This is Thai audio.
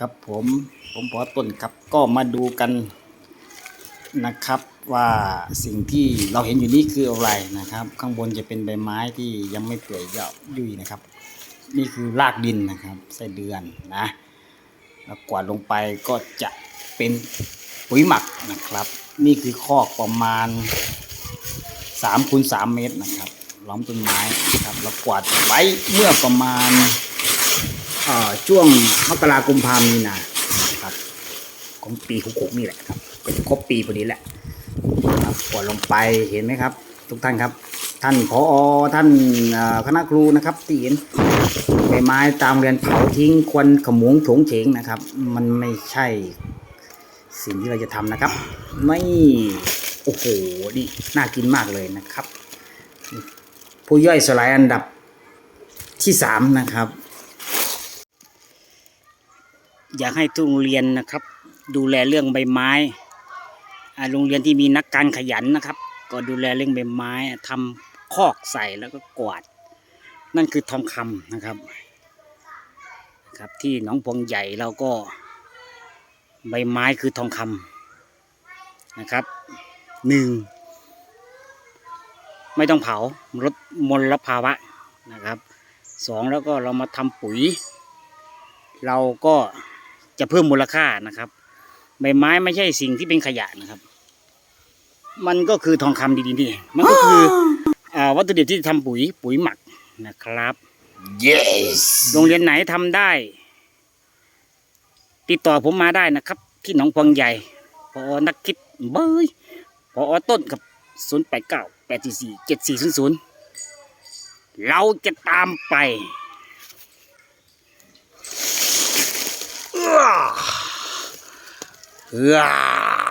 ครับผมผมพอต้นครับก็มาดูกันนะครับว่าสิ่งที่เราเห็นอยู่นี่คืออะไรนะครับ ข้างบนจะเป็นใบไม้ที่ยังไม่เปื่อยเยับยุ่ยนะครับ นี่คือรากดินนะครับไส้เดือนนะแล้วกวาดลงไปก็จะเป็นปุ๋ยหมักนะครับ นี่คือคอกประมาณ3คูณ3เมตรนะครับล้อมต้นไม้นะครับแล้วกวาดไว้เมื่อประมาณ ช่วงมกราคมกุมภามีนานะครับ ของปีหกหกนี่แหละครับเป็นครบปีพอดีแหละครับกดลงไปเห็นไหมครับ ทุกท่านครับ ท่านผอท่านคณะครูนะครับที่เห็นใบไม้ตามเรียนเผาทิ้งควันขโมงโถงเฉงนะครับ มันไม่ใช่สิ่งที่เราจะทำนะครับ ไม่โอ้โหนี่น่ากินมากเลยนะครับ ผู้ย่อยสลายอันดับที่สามนะครับ อยากให้ทุกโรงเรียนนะครับ ดูแลเรื่องใบไม้โรงเรียนที่มีนักการขยันนะครับ ก็ดูแลเรื่องใบไม้ทำคอกใส่แล้วก็กวาด นั่นคือทองคำนะครับครับที่หนองพวงใหญ่เราก็ใบไม้คือทองคำนะครับหนึ่งไม่ต้องเผาลดมลภาวะนะครับสองแล้วก็เรามาทำปุ๋ย เราก็ จะเพิ่มมูลค่านะครับ ใบไม้ไม่ใช่สิ่งที่เป็นขยะนะครับ มันก็คือทองคำดีๆนี่มันก็คืออาวัตถุดิบที่ทำปุ๋ยปุ๋ยหมักนะครับ yes โรงเรียนไหนทำได้ ติดต่อผมมาได้นะครับ ที่หนองพวงใหญ่พอนักคิดเบยพอต้นกับ0 8 9 8 4 4 7 4 0 0 เราจะตามไป 으아!